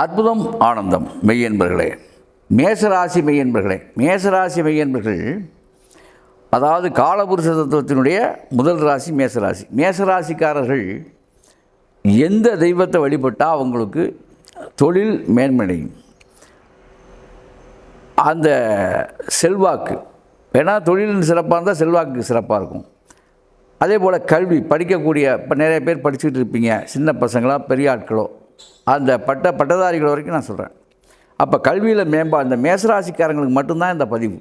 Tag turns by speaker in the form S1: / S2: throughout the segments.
S1: அற்புதம் ஆனந்தம். மெய்யன்பர்களே மேசராசி மெய்யன்பர்களே மேசராசி மெய்யன்பர்கள் அதாவது காலபுருஷ தத்துவத்தினுடைய முதல் ராசி மேசராசி. மேசராசிக்காரர்கள் எந்த தெய்வத்தை வழிபட்டால் அவங்களுக்கு தொழில் மேன்மடையும் அந்த செல்வாக்கு ஏன்னா தொழில் சிறப்பாக இருந்தால் செல்வாக்கு சிறப்பாக இருக்கும். அதே போல் கல்வி படிக்கக்கூடிய இப்போ நிறைய பேர் படிச்சுக்கிட்டு இருப்பீங்க. சின்ன பசங்களாக பெரிய ஆட்களோ அந்த பட்ட பட்டதாரிகள் வரைக்கும் நான் சொல்கிறேன் அப்போ கல்வியில் மேம்பா இந்த மேசராசிக்காரங்களுக்கு மட்டும்தான் இந்த பதிவு.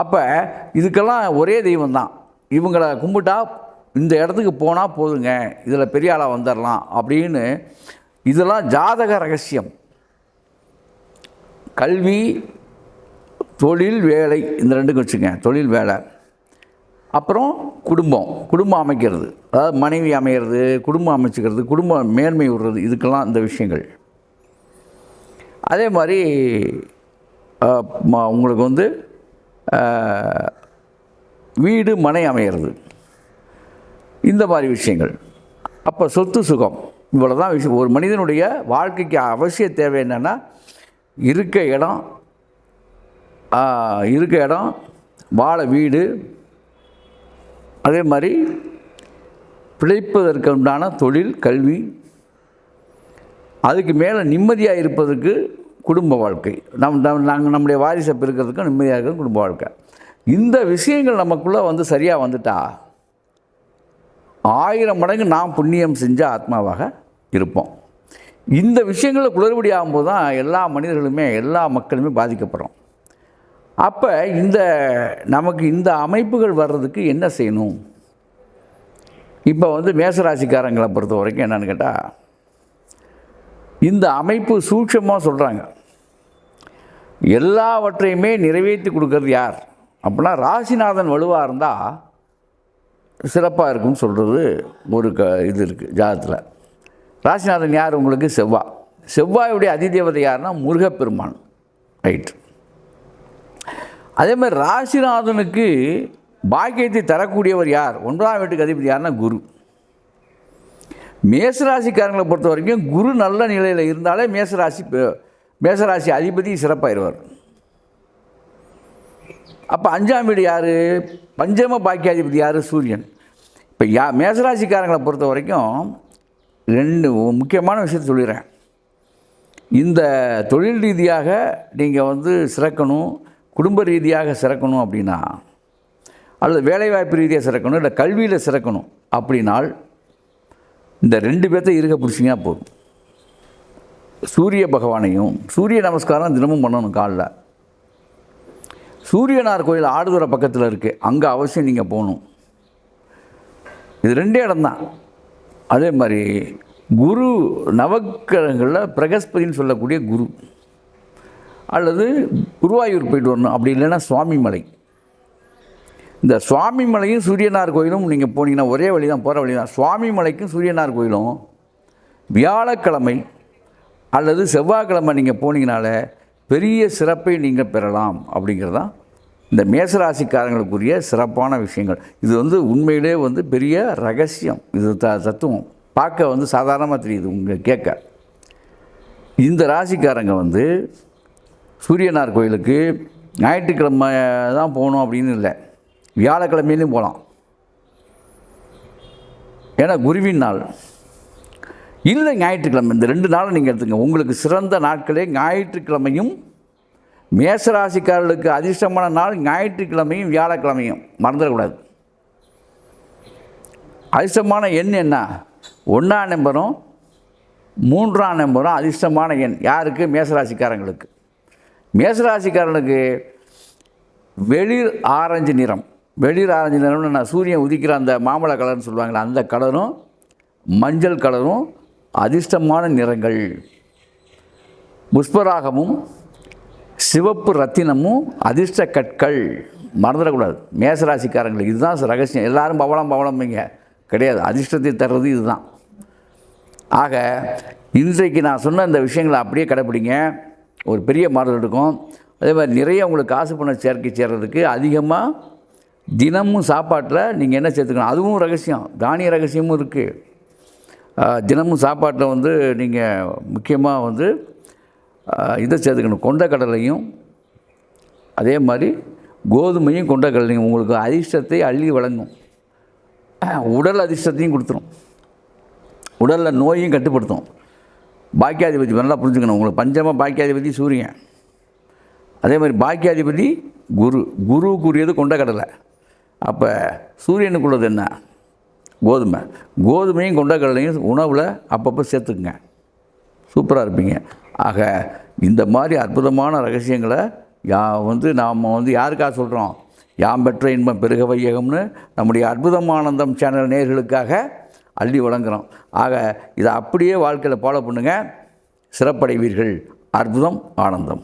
S1: அப்போ இதுக்கெல்லாம் ஒரே தெய்வம் தான். இவங்களை கும்பிட்டா இந்த இடத்துக்கு போனால் போதுங்க இதில் பெரிய ஆளாக வந்துடலாம் அப்படின்னு இதெல்லாம் ஜாதக ரகசியம். கல்வி தொழில் வேலை இந்த ரெண்டுக்கும் வச்சுங்க தொழில் வேலை. அப்புறம் குடும்பம் குடும்பம் அமைக்கிறது. அதாவது மனைவி அமைகிறது குடும்பம் அமைச்சுக்கிறது குடும்பம் மேன்மை விடுறது இதுக்கெல்லாம் இந்த விஷயங்கள். அதே மாதிரி உங்களுக்கு வந்து வீடு மனை அமைகிறது இந்த மாதிரி விஷயங்கள். அப்போ சொத்து சுகம் இவ்வளோ தான் விஷயம். ஒரு மனிதனுடைய வாழ்க்கைக்கு அவசிய தேவை என்னென்னா இருக்க இடம் இருக்க இடம் வாழ வீடு அதே மாதிரி பிழைப்பதற்கு உண்டான தொழில் கல்வி அதுக்கு மேலே நிம்மதியாக இருப்பதற்கு குடும்ப வாழ்க்கை. நம் நம் நாங்கள் நம்முடைய வாரிசை பெருக்கிறதுக்கும் நிம்மதியாக இருக்கும் குடும்ப வாழ்க்கை. இந்த விஷயங்கள் நமக்குள்ளே வந்து சரியாக வந்துட்டா ஆயிரம் மடங்கு நாம் புண்ணியம் செஞ்ச ஆத்மாவாக இருப்போம். இந்த விஷயங்களில் குளறுபடி ஆகும்போது தான் எல்லா மனிதர்களுமே எல்லா மக்களுமே பாதிக்கப்படுறோம். அப்போ இந்த நமக்கு இந்த அமைப்புகள் வர்றதுக்கு என்ன செய்யணும்? இப்போ வந்து மேசராசிக்காரங்களை பொறுத்த வரைக்கும் என்னன்னு கேட்டால் இந்த அமைப்பு சூட்சமாக சொல்கிறாங்க எல்லாவற்றையுமே நிறைவேற்றி கொடுக்கறது யார்? அப்படின்னா ராசிநாதன் வலுவாக இருந்தால் சிறப்பாக இருக்கும்னு சொல்கிறது ஒரு க இது இருக்குது ஜாதத்தில். ராசிநாதன் யார்? உங்களுக்கு செவ்வாய் செவ்வாயுடைய அதிதேவதை யாருன்னா முருகப்பெருமான் ரைட் அதே மாதிரி ராசிநாதனுக்கு பாக்கியத்தை தரக்கூடியவர் யார்? ஒன்பதாம் வீட்டுக்கு அதிபதி யாருன்னா குரு. மேசராசிக்காரங்களை பொறுத்த வரைக்கும் குரு நல்ல நிலையில் இருந்தாலே மேசராசி மேசராசி அதிபதி சிறப்பாயிருவார். அப்போ அஞ்சாம் வீடு யார்? பஞ்சம பாக்கியாதிபதி யார்? சூரியன். இப்போ யா மேசராசிக்காரங்களை பொறுத்த வரைக்கும் ரெண்டு முக்கியமான விஷயத்தை சொல்லிடுறேன். இந்த தொழில் ரீதியாக நீங்கள் வந்து சிறக்கணும். குடும்ப ரீதியாக சிறக்கணும் அப்படின்னா அல்லது வேலைவாய்ப்பு ரீதியாக சிறக்கணும் இல்லை கல்வியில் சிறக்கணும் அப்படின்னால் இந்த ரெண்டு பேர்த்த இருக்க பிடிச்சிங்கன்னா போதும். சூரிய பகவானையும் சூரிய நமஸ்காரம் தினமும் பண்ணணும் காலைல. சூரியனார் கோயில் ஆடுதுறை பக்கத்தில் இருக்குது அங்கே அவசியம் நீங்கள் போகணும். இது ரெண்டே இடம்தான். அதே மாதிரி குரு நவக்கிரகங்களில் பிரகஸ்பதின்னு சொல்லக்கூடிய குரு. அல்லது குருவாயூர் போயிட்டு வரணும். அப்படி இல்லைன்னா சுவாமி மலை இந்த சுவாமிமலையும் சூரியனார் கோயிலும் நீங்கள் போனீங்கன்னா ஒரே வழி தான் போகிற வழி தான் சுவாமி மலைக்கும் சூரியனார் கோயிலும் வியாழக்கிழமை அல்லது செவ்வாய்க்கிழமை நீங்கள் போனீங்கனால பெரிய சிறப்பை நீங்கள் பெறலாம் அப்படிங்கிறது தான் இந்த மேசராசிக்காரங்களுக்குரிய சிறப்பான விஷயங்கள். இது வந்து உண்மையிலே வந்து பெரிய ரகசியம். இது த தத்துவம். பார்க்க வந்து சாதாரணமாக தெரியுது உங்கள் கேட்க. இந்த ராசிக்காரங்க வந்து சூரியனார் கோயிலுக்கு ஞாயிற்றுக்கிழமை தான் போகணும் அப்படின்னு இல்லை. வியாழக்கிழமையிலையும் போகலாம். ஏன்னா குருவின் நாள். இல்லை ஞாயிற்றுக்கிழமை இந்த ரெண்டு நாளும் நீங்கள் எடுத்துங்க. உங்களுக்கு சிறந்த நாட்களே ஞாயிற்றுக்கிழமையும் மேசராசிக்காரர்களுக்கு அதிர்ஷ்டமான நாள் ஞாயிற்றுக்கிழமையும் வியாழக்கிழமையும். மறந்துடக்கூடாது. அதிர்ஷ்டமான எண் என்ன? ஒன்றாம் நம்பரும் மூன்றாம் நம்பரும் அதிர்ஷ்டமான எண். யாருக்கு? மேசராசிக்காரங்களுக்கு. மேசராசிக்காரனுக்கு வெளிர் ஆரஞ்சு நிறம். வெளிர் ஆரஞ்சு நிறம்னு நான் சூரியன் உதிக்கிற அந்த மாம்பழ கலர்னு சொல்லுவாங்களே அந்த கலரும் மஞ்சள் கலரும் அதிர்ஷ்டமான நிறங்கள். புஷ்பராகமும் சிவப்பு ரத்தினமும் அதிர்ஷ்ட கற்கள். மறந்துடக்கூடாது மேசராசிக்காரங்களுக்கு இதுதான் ரகசியம். எல்லாரும் பவளம் பவளம்பீங்க கிடையாது. அதிர்ஷ்டத்தை தர்றது இதுதான். ஆக இன்றைக்கு நான் சொன்ன இந்த விஷயங்களை அப்படியே கடைப்பிடிங்க. ஒரு பெரிய மாறுதல் இருக்கும் அதே மாதிரி நிறைய உங்களுக்கு காசு பண்ண சேர்க்கை சேர்கிறதுக்கு அதிகமாக தினமும் சாப்பாட்டில் நீங்கள் என்ன சேர்த்துக்கணும்? அதுவும் ரகசியம். தானிய ரகசியமும் இருக்குது தினமும் சாப்பாட்டில் வந்து நீங்கள் முக்கியமாக வந்து இதை சேர்த்துக்கணும். கொண்டக்கடலையும் அதே மாதிரி கோதுமையும் கொண்டக்கடலையும் உங்களுக்கு அதிர்ஷ்டத்தை அள்ளி வழங்கும். உடல் அதிர்ஷ்டத்தையும் கொடுத்துரும். உடலில் நோயும் கட்டுப்படுத்தும். பாக்கியாதிபதி நல்லா புரிஞ்சுக்கணும். உங்களுக்கு பஞ்சம பாக்கியாதிபதி சூரியன். அதே மாதிரி பாக்கியாதிபதி குரு. குருவுக்குரியது கடலை. அப்போ சூரியனுக்குள்ளது என்ன? கோதுமை. கோதுமையும் கொண்டக்கடலையும் உணவில் அப்பப்போ சேர்த்துக்குங்க. சூப்பராக இருப்பீங்க. ஆக இந்த மாதிரி அற்புதமான ரகசியங்களை யா வந்து நாம் வந்து யாருக்காக சொல்கிறோம் யாம் பெற்ற இன்பம் பெருக வையகம்னு நம்முடைய அற்புதமானந்தம் சேனல் நேர்களுக்காக அள்ளி வழங்குறோம். ஆக இதை அப்படியே வாழ்க்கையில் ஃபாலோ பண்ணுங்கள் சிறப்படைவீர்கள். அற்புதம் ஆனந்தம்.